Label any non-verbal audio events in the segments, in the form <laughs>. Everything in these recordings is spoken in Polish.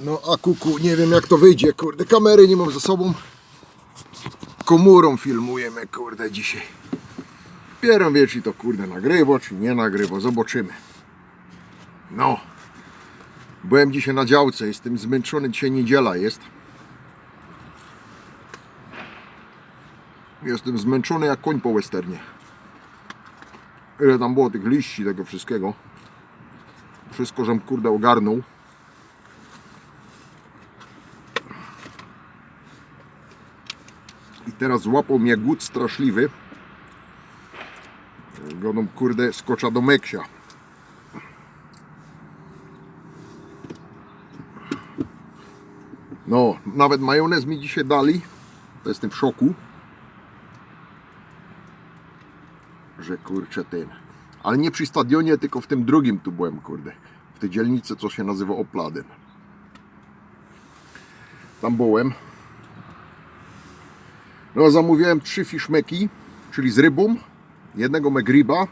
No a kuku, nie wiem jak to wyjdzie, kurde, kamery nie mam ze sobą. Komórą filmujemy, kurde, dzisiaj. Pierą wie, czy to kurde nagrywo, czy nie nagrywo, zobaczymy. No. Byłem dzisiaj na działce, jestem zmęczony, dzisiaj niedziela jest. Jestem zmęczony jak koń po westernie. Ile tam było tych liści, tego wszystkiego. Wszystko, żem kurde ogarnął. Teraz złapał mnie głód straszliwy. Godą kurde skocza do Meksia. No, nawet majonez mi dzisiaj dali. To jestem w szoku. Że kurczę ten. Ale nie przy stadionie, tylko w tym drugim tu byłem, kurde. W tej dzielnicy, co się nazywa Opladen. Tam byłem. No, zamówiłem trzy fiszmeki, czyli z rybą, jednego megriba,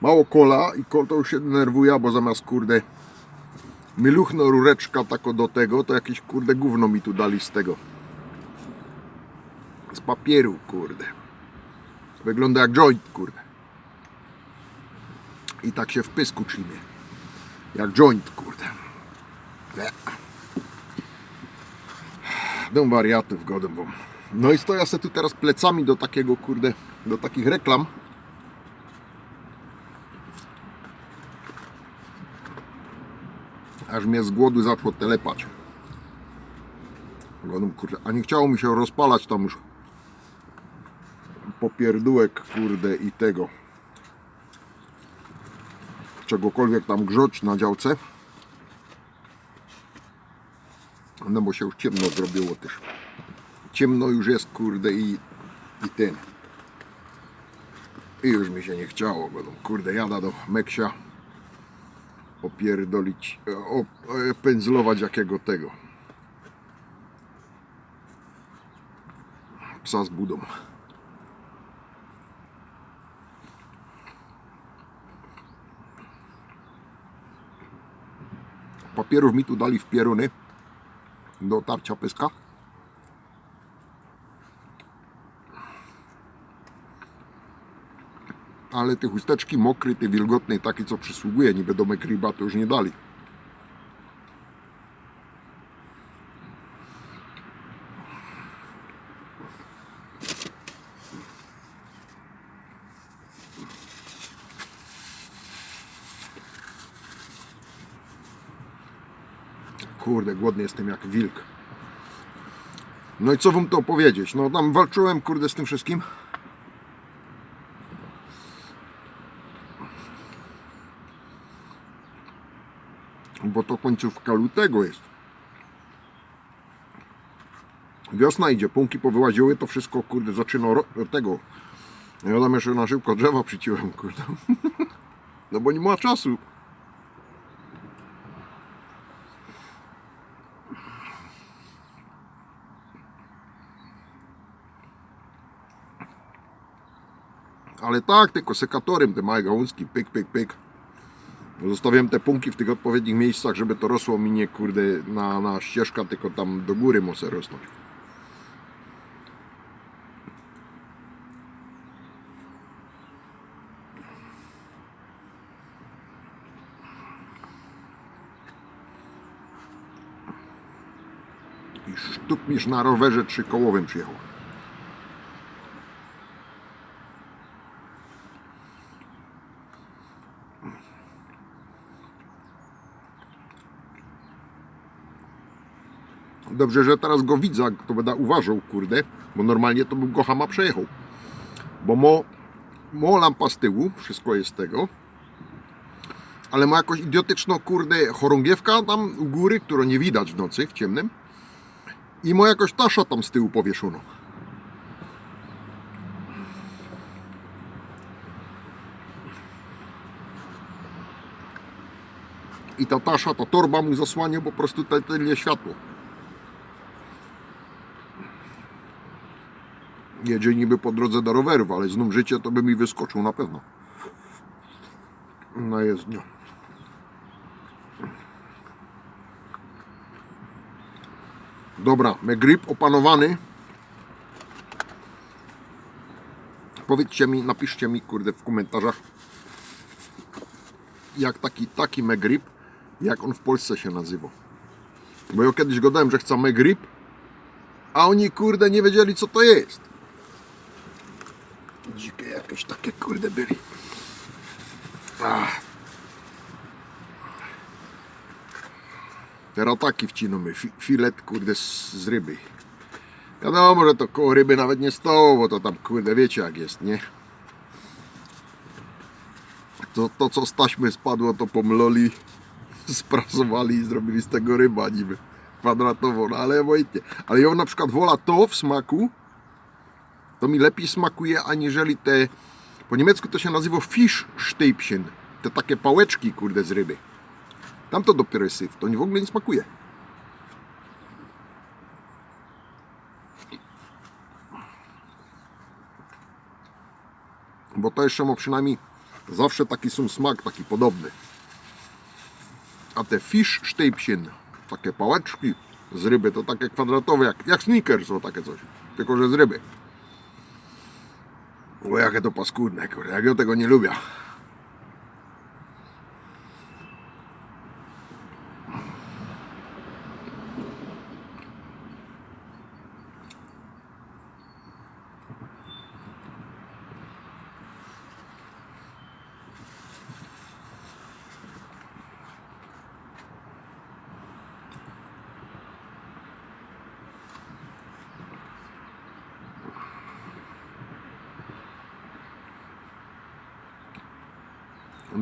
mało kola i kol to już się denerwuje, bo zamiast kurde miluchno rureczka tako do tego, to jakieś kurde gówno mi tu dali z tego. Z papieru, kurde. Wygląda jak joint, kurde. I tak się w pysku trzymie. Jak joint, kurde. Dom wariatów godą wam. No i stoję se tu teraz plecami do takiego, kurde, do takich reklam. Aż mnie z głodu zaczło telepać. Kurde, a nie chciało mi się rozpalać tam już popierdółek, kurde, i tego. Czegokolwiek tam grzać na działce. No bo się już ciemno zrobiło też ciemno już jest, kurde, i, i ten. I już mi się nie chciało, bo kurde, jada do Meksia opierdolić, e, o, e, pędzlować jakiego tego. Psa z budą. Papierów mi tu dali w pieruny do tarcia pyska. Ale te chusteczki mokry, te wilgotnej, takie co przysługuje niby do mekriba, to już nie dali. Kurde, głodny jestem jak wilk. No i co wam to opowiedzieć? No tam walczyłem, kurde, z tym wszystkim. Bo to końcówka lutego jest. Wiosna idzie, pąki powyłaziły, to wszystko kurde zaczyna tego. Ja tam jeszcze na szybko drzewa przyciłem, kurde. <laughs> No bo nie ma czasu. Ale tak, tylko sekatorem te małe gałązki, pyk, pyk, pyk. Zostawiam te punki w tych odpowiednich miejscach, żeby to rosło mi nie kurde na, na ścieżka, tylko tam do góry może rosnąć. I sztuk misz na rowerze trzykołowym przyjechał. Dobrze, że teraz go widzę, to będę uważał, kurde, bo normalnie to bym go hama przejechał. Bo mo, mo lampa z tyłu, wszystko jest tego, ale ma jakoś idiotyczną, kurde, chorągiewka tam u góry, którą nie widać w nocy, w ciemnym. I ma jakoś tasza tam z tyłu powieszono. I ta tasza, ta torba mu zasłania po prostu te, tyle światło. Jedzie niby po drodze do rowerów, ale znów życie to by mi wyskoczył na pewno. Na jezdnię. Dobra, grip opanowany. Powiedzcie mi, napiszcie mi, kurde, w komentarzach, jak taki, taki megrip, jak on w Polsce się nazywa. Bo ja kiedyś gadałem, że chcę megrip, a oni, kurde, nie wiedzieli, co to jest. Dzikie jakieś takie, kurde, byli. Ach. Teraz taki wcinamy, fi, filet, kurde, z, z ryby. Wiadomo, że to koło ryby nawet nie stało, bo to tam, kurde, wiecie jak jest, nie? To, to co z taśmy spadło, to pomloli, <laughs> sprasowali i zrobili z tego ryba niby kwadratową, no ale obojętnie. Ale ja na przykład wola to w smaku, to mi lepiej smakuje aniżeli te, po niemiecku to się nazywa Fischstäbchen, te takie pałeczki, kurde, z ryby. Tam to dopiero jest syf, to w ogóle nie smakuje. Bo to jeszcze ma przynajmniej zawsze taki sam smak, taki podobny. A te Fischstäbchen, takie pałeczki z ryby, to takie kwadratowe, jak, jak sneakers, o takie coś. Tylko, że z ryby. O, jakie to paskudne, kurde, jak ja tego nie lubię.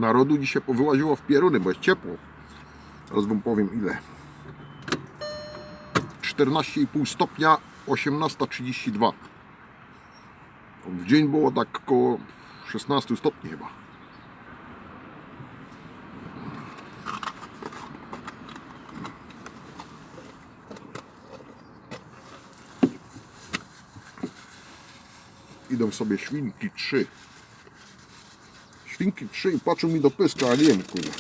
narodu dzisiaj wyłaziło w pieruny, bo jest ciepło. Teraz Wam powiem ile. 14,5 stopnia, 18.32. W dzień było tak około 16 stopni chyba. Idą sobie świnki 3 spinki trzy i patrzył mi do pyska, a nie wiem, kurwa.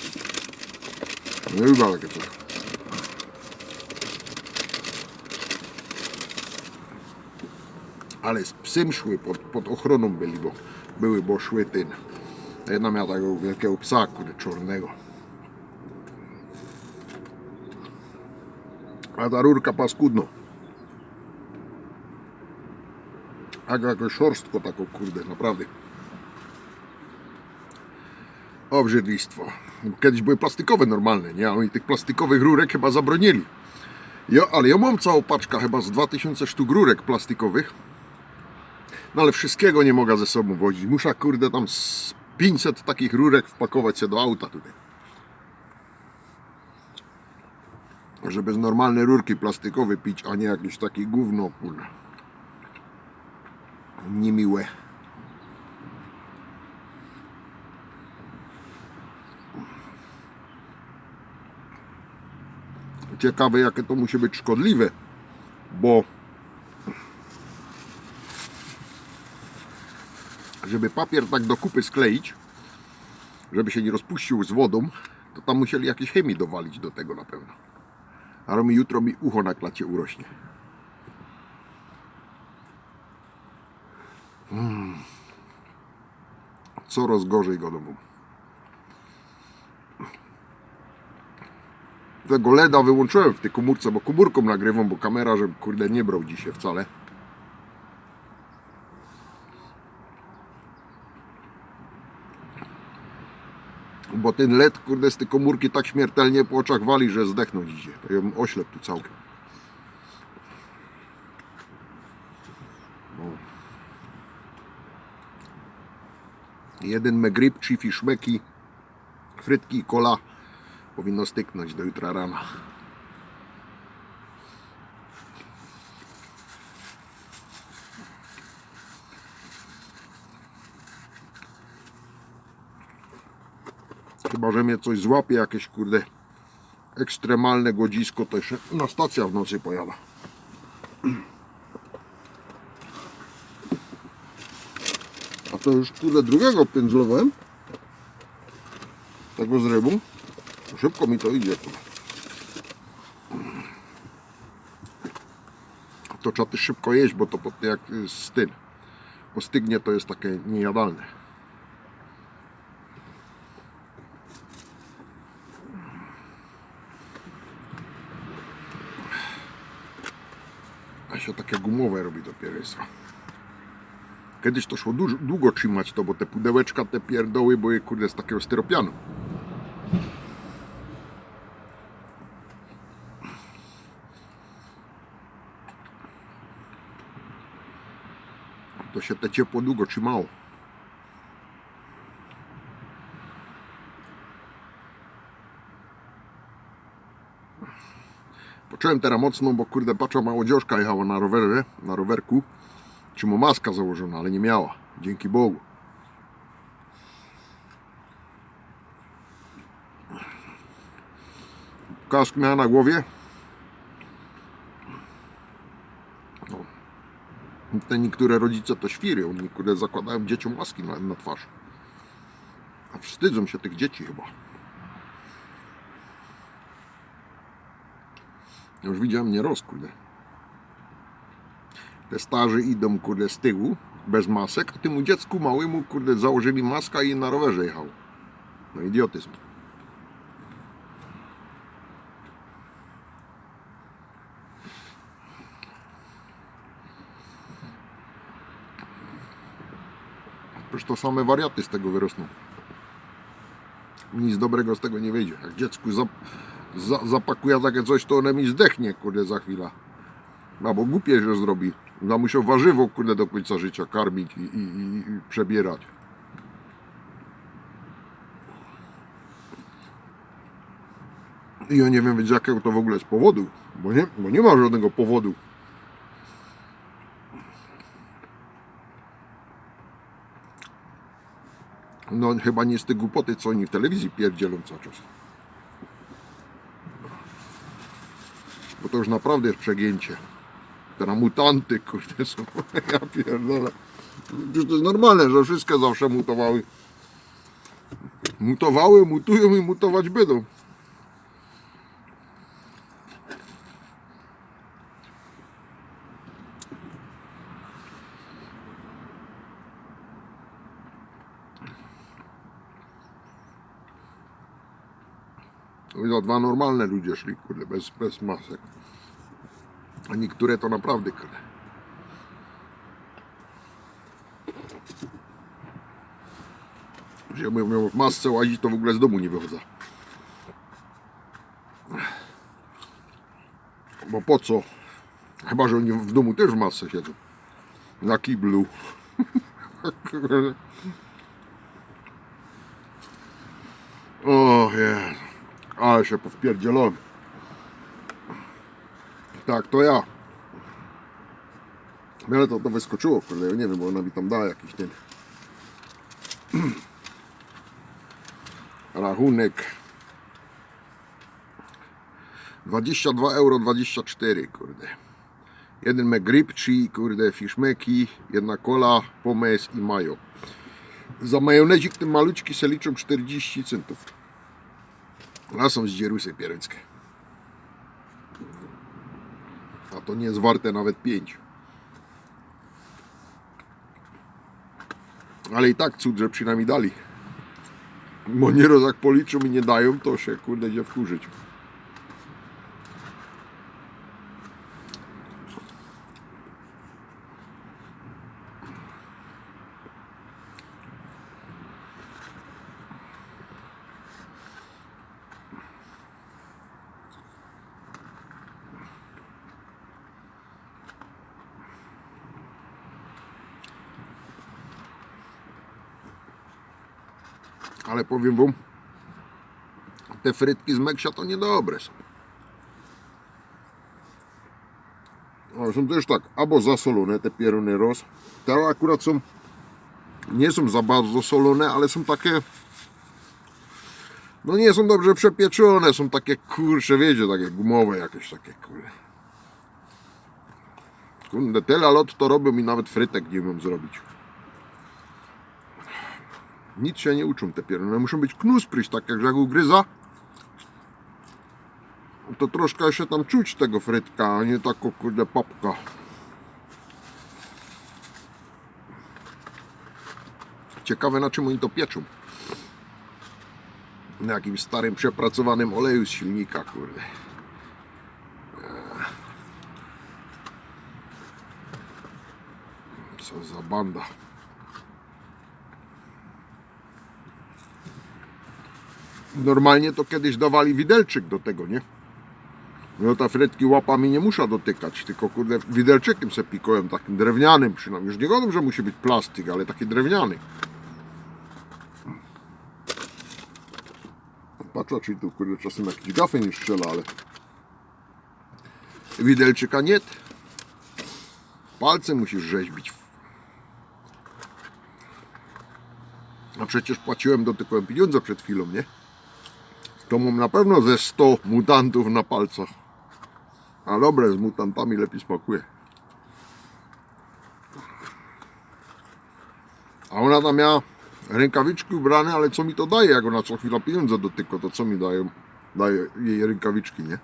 Nie lubię takie coś. Ale z psem szły, pod, pod ochroną byli, bo były, bo szły ten. Jedna miała takiego wielkiego psa, kurde, czarnego. A ta rurka paskudno. A jakoś szorstko taką, kurde, naprawdę. Obrzydlistwo. Kiedyś były plastikowe normalne, nie? A Oni tych plastikowych rurek chyba zabronili. Ja, ale ja mam całą paczkę chyba z 2000 sztuk rurek plastikowych. No ale wszystkiego nie mogę ze sobą wozić. Muszę kurde tam z 500 takich rurek wpakować się do auta tutaj. Żeby z normalne rurki plastikowe pić, a nie jakieś takie gówno, kurde. Niemiłe. Ciekawe jakie to musi być szkodliwe, bo żeby papier tak do kupy skleić, żeby się nie rozpuścił z wodą, to tam musieli jakieś chemii dowalić do tego na pewno. A mi jutro mi ucho na klacie urośnie. Mm. Coraz gorzej godowo. Tego LEDa wyłączyłem w tej komórce, bo komórką nagrywam, bo kamera, że kurde nie brał dzisiaj wcale. Bo ten LED, kurde, z tej komórki tak śmiertelnie po oczach wali, że zdechnął dzisiaj. Ja bym oślep tu całkiem. Jeden megrip, trzy fiszmeki, frytki i kola powinno styknąć do jutra rana. Chyba, że mnie coś złapie, jakieś kurde ekstremalne godzisko, to jeszcze na stacja w nocy pojada. A to już kurde drugiego pędzlowałem. Tego z rybą. Szybko mi to idzie. To trzeba też szybko jeść, bo to jak y. Ostygnie to jest takie niejadalne. A się takie gumowe robi jest. Kiedyś to szło dużo, długo trzymać to, bo te pudełeczka, te pierdoły były kurde z takiego styropianu. Się te ciepło długo trzymało. Poczułem teraz mocno, bo kurde patrzę, młodzieżka jechała na rowerze, na rowerku. Czy mu maska założona, ale nie miała. Dzięki Bogu. Kask miała na głowie. No. Te niektóre rodzice to świry, oni kurde zakładają dzieciom maski na, na twarz. A wstydzą się tych dzieci chyba. Już widziałem nieroz, kurde. Te starzy idą, kurde, z tyłu, bez masek, a temu dziecku małemu, kurde, założyli maska i na rowerze jechał. No idiotyzm. Przecież to same wariaty z tego wyrosną. Nic dobrego z tego nie wyjdzie. Jak dziecku zap, za, zapakuje takie coś, to one mi zdechnie, kurde, za chwilę. No bo głupie że zrobi. No musiał warzywo, kurde, do końca życia karmić i, i, i, i przebierać. I ja nie wiem, z jakiego to w ogóle jest powodu, bo nie, bo nie ma żadnego powodu. No chyba nie z tej głupoty, co oni w telewizji pierdzielą cały czas. Bo to już naprawdę jest przegięcie. Teraz mutanty, kurde, są. <laughs> Ja pierdolę. Przecież to jest normalne, że wszystkie zawsze mutowały. Mutowały, mutują i mutować będą. Dwa normalne ludzie szli, kurde, bez, bez masek. A niektóre to naprawdę, kurde. Że ja miał w masce łazić, to w ogóle z domu nie wychodzę. Bo po co? Chyba, że oni w domu też w masce siedzą. Na kiblu. <laughs> O Jezu. Ale się powpierdzielono. Tak, to ja. Ale to, to wyskoczyło, kurde, nie wiem, bo ona mi tam dała jakiś ten <clears throat> rachunek 22 euro 24, kurde. Jeden trzy, kurde, fiszmeki, jedna cola, pommes i mayo. Za majonezik ten maluczki se liczą 40 centów. A są z dzierusy piereckie. A to nie jest warte nawet 5. Ale i tak cud, że przynajmniej dali. Bo nieraz jak policzą i nie dają, to się kurde idzie wkurzyć. Ale powiem wam, te frytki z Meksia to niedobre są. O, są też tak, albo zasolone te pieruny roz. Te akurat są, nie są za bardzo solone, ale są takie, no nie są dobrze przepieczone, są takie kurcze, wiecie, takie gumowe jakieś takie kurde. Kurde, tyle lot to robią i nawet frytek nie wiem zrobić. Nic się nie uczą te pierony. Muszą być knuspryś, tak jak, jak ugryza. To troszkę jeszcze tam czuć tego frytka, a nie tak kurde papka. Ciekawe na czym oni to pieczą. Na jakimś starym przepracowanym oleju z silnika, kurde. Eee. Co za banda. Normalnie to kiedyś dawali widelczyk do tego, nie? No ta fretki łapami nie muszę dotykać, tylko kurde widelczykiem se pikują, takim drewnianym przynajmniej. Już nie godzą, że musi być plastik, ale taki drewniany. Patrzę, czy tu kurde czasem jakiś gafy nie strzela, ale widelczyka nie. Palcem musisz rzeźbić. A przecież płaciłem, dotykałem pieniądze przed chwilą, nie? To mam na pewno ze 100 mutantów na palcach. A dobre, z mutantami lepiej smakuje. A ona tam miała rękawiczki ubrane, ale co mi to daje, jak ona co chwila pieniądze dotyka, to co mi daje, daje jej rękawiczki, nie?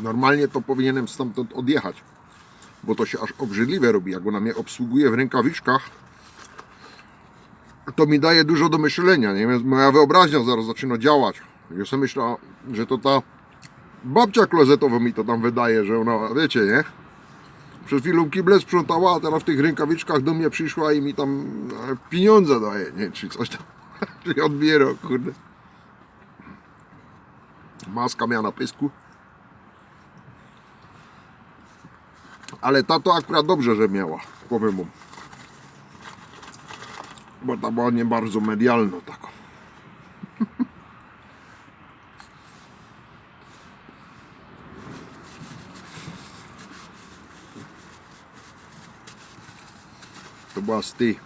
Normalnie to powinienem stamtąd odjechać, bo to się aż obrzydliwe robi, jak ona mnie obsługuje w rękawiczkach, to mi daje dużo do myślenia, nie? Więc moja wyobraźnia zaraz zaczyna działać. Ja sobie myślę, że to ta babcia klozetowa mi to tam wydaje, że ona, wiecie, nie? Przed chwilą kible sprzątała, a teraz w tych rękawiczkach do mnie przyszła i mi tam e, pieniądze daje, nie? Czy coś tam, <laughs> czy odbiera, kurde. Maska miała na pysku. Ale ta to akurat dobrze, że miała, powiem wam bo ta była nie bardzo medialna taką. <laughs> To była z tej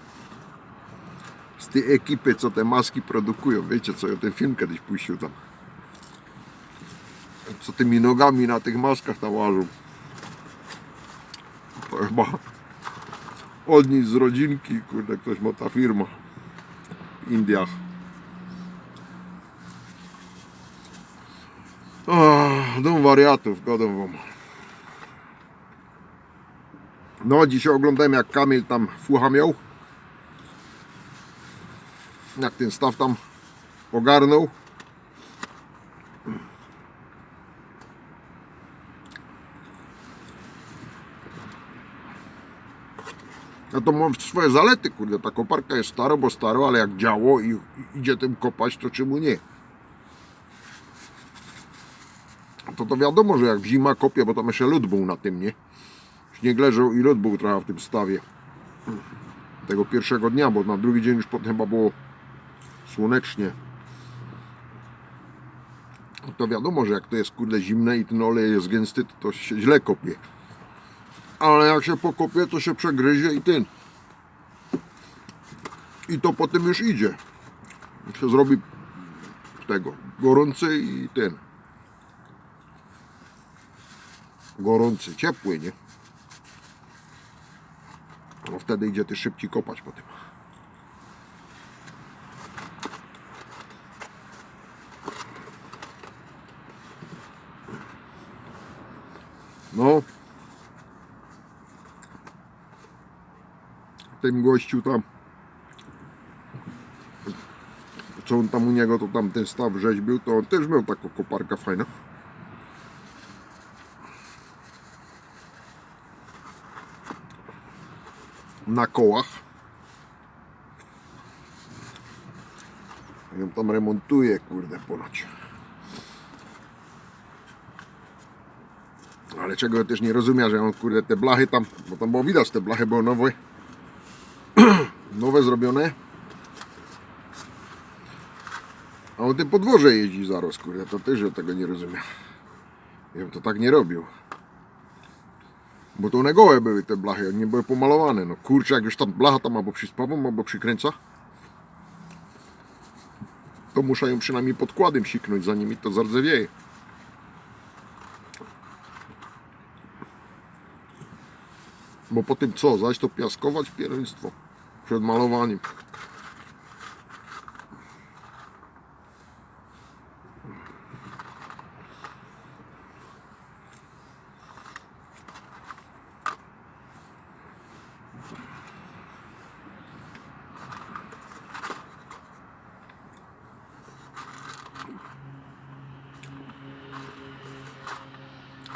z tej ekipy, co te maski produkują. Wiecie co, ja ten film kiedyś puścił tam. Co tymi nogami na tych maskach tam łażą. To chyba od nich z rodzinki, kurde, ktoś ma ta firma Indiach. Dom wariatów, godą wam. No, dzisiaj oglądałem jak Kamil tam fucha miał. Jak ten staw tam ogarnął. No to ma swoje zalety, kurde. Ta koparka jest staro, bo staro, ale jak działo i, idzie tym kopać, to czemu nie? To to wiadomo, że jak w zima kopie, bo tam jeszcze lód był na tym, nie? Śnieg leżał i lód był trochę w tym stawie. Tego pierwszego dnia, bo na drugi dzień już potem chyba było słonecznie. To wiadomo, że jak to jest kurde zimne i ten olej jest gęsty, to się źle kopie ale jak się pokopie, to się przegryzie i ten. I to potem już idzie. Się zrobi tego gorący i ten. Gorący, ciepły, nie? No wtedy idzie ty szybciej kopać potem. No, tym gościu tam. Co on tam u niego to tam ten staw rzeźbił to on też miał taką koparkę fajną. Na kołach. Ją tam remontuje kurde ponoć. Ale czego też nie rozumiem, że on kurde te blachy tam, bo tam było widać te blachy były nowe <clears throat> nowe zrobione. A on tym podwoże jeździ zaraz, kurde, to też ja tego nie rozumiem. Ja bym to tak nie robił. Bo to one gołe były te blachy, nie były pomalowane. No kurczę, jak już tam blacha tam albo przyspawą, albo przykręca, to muszę ją przynajmniej podkładem siknąć, zanim mi to zardzewieje. Bo po tym co, zaś to piaskować pierwieństwo przed malowaniem.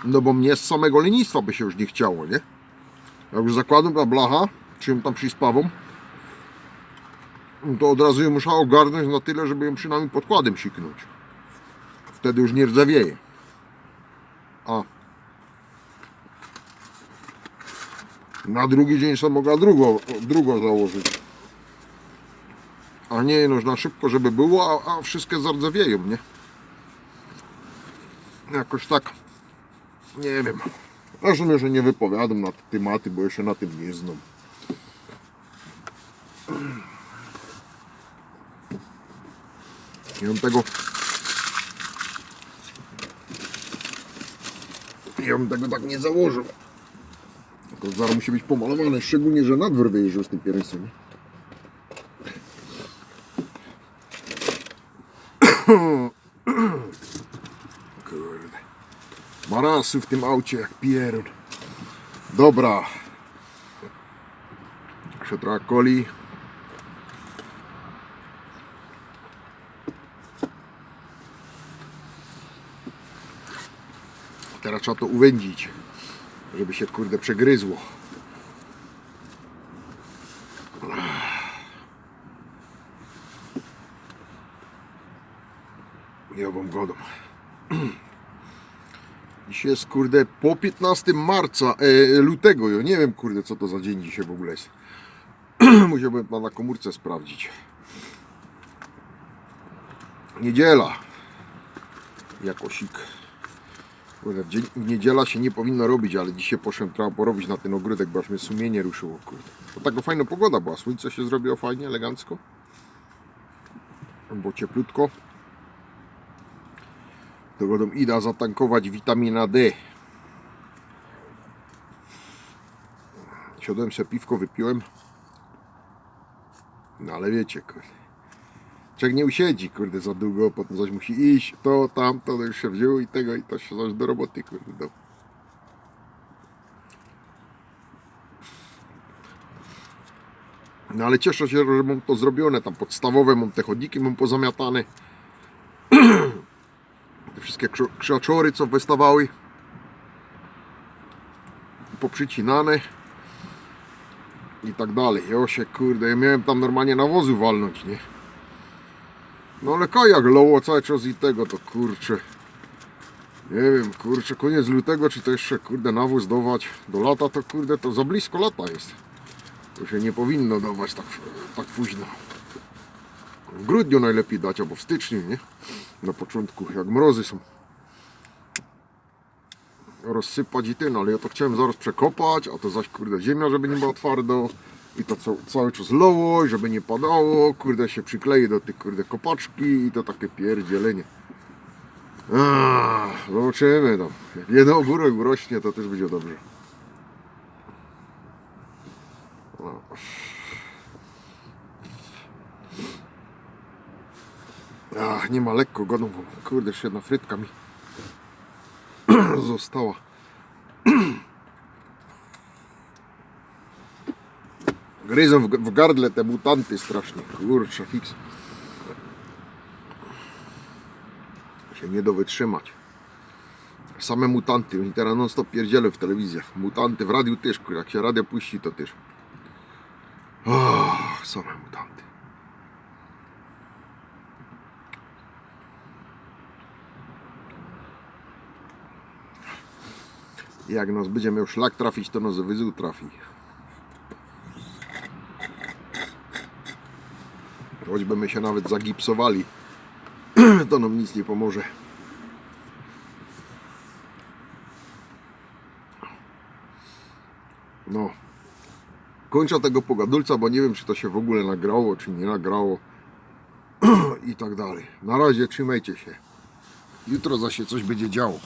No bo mnie z samego lenistwa by się już nie chciało, nie? Jak już zakładam ta blacha, czym tam przyspawą, to od razu ją muszę ogarnąć na tyle, żeby ją przynajmniej podkładem siknąć. Wtedy już nie rdzewieje. A na drugi dzień sobie mogła drugą, drugą założyć. A nie, no na szybko, żeby było, a, a wszystkie zardzewieją, nie? Jakoś tak, nie wiem. Zresztą że nie wypowiadam na te tematy, bo ja się na tym nie znam. Ja bym tego... Ja bym tego tak nie założył. To zaraz musi być pomalowane, szczególnie, że nadwór wyjeżdżał z tym pierysem. Kurde. Marasy w tym aucie jak pierun. Dobra. Trochę coli. Trzeba to uwędzić, żeby się kurde przegryzło. Ja wam godą. <clears throat> Dzisiaj jest kurde po 15 marca, e, lutego. Ja nie wiem kurde co to za dzień dzisiaj w ogóle jest. <clears throat> Musiałbym na komórce sprawdzić. Niedziela. Jakosik. Kurde, w, niedziela się nie powinno robić, ale dzisiaj poszedłem trzeba porobić na ten ogródek, bo aż mnie sumienie ruszyło. Kurde. To taka fajna pogoda była. Słońce się zrobiło fajnie, elegancko. Było cieplutko. To będą ida zatankować witamina D. Siadłem sobie piwko, wypiłem. No ale wiecie, kurde. Człowiek nie usiedzi, kurde, za długo, potem coś musi iść, to, tamto, to już się wziął i tego, i to się zaś do roboty, kurde. Do... No ale cieszę się, że mam to zrobione, tam podstawowe, mam te chodniki, mam pozamiatane. <clears throat> Te wszystkie krzaczory, co wystawały, poprzycinane i tak dalej. Ja się, kurde, ja miałem tam normalnie nawozu walnąć, nie? No ale kajak loło cały czas i tego, to kurczę. Nie wiem, kurczę, koniec lutego, czy to jeszcze, kurde, nawóz dawać do lata, to kurde, to za blisko lata jest. To się nie powinno dawać tak, tak późno. W grudniu najlepiej dać, albo w styczniu, nie? Na początku, jak mrozy są. Rozsypać i ten, ale ja to chciałem zaraz przekopać, a to zaś kurde ziemia, żeby nie było twardo. I to co, cały czas loło, żeby nie padało, kurde się przyklei do tych kurde kopaczki i to takie pierdzielenie. Ach, zobaczymy tam. Jak jeden ogórek urośnie, to też będzie dobrze. Ach, nie ma lekko godą, kurde, jeszcze jedna frytka mi <clears throat> została. <clears throat> Gryzą w, w gardle te mutanty strasznie, kurczę, fix. Się nie do wytrzymać. Same mutanty, oni teraz non stop pierdzielę w telewizjach. Mutanty w radiu też, jak się radio puści, to też. Oh, same mutanty. Jak nas będzie miał szlak trafić, to nas wyzył trafi. Choćby my się nawet zagipsowali, <clears throat> to nam nic nie pomoże. No. Kończę tego pogadulca, bo nie wiem, czy to się w ogóle nagrało, czy nie nagrało. <clears throat> I tak dalej. Na razie trzymajcie się. Jutro zaś się coś będzie działo.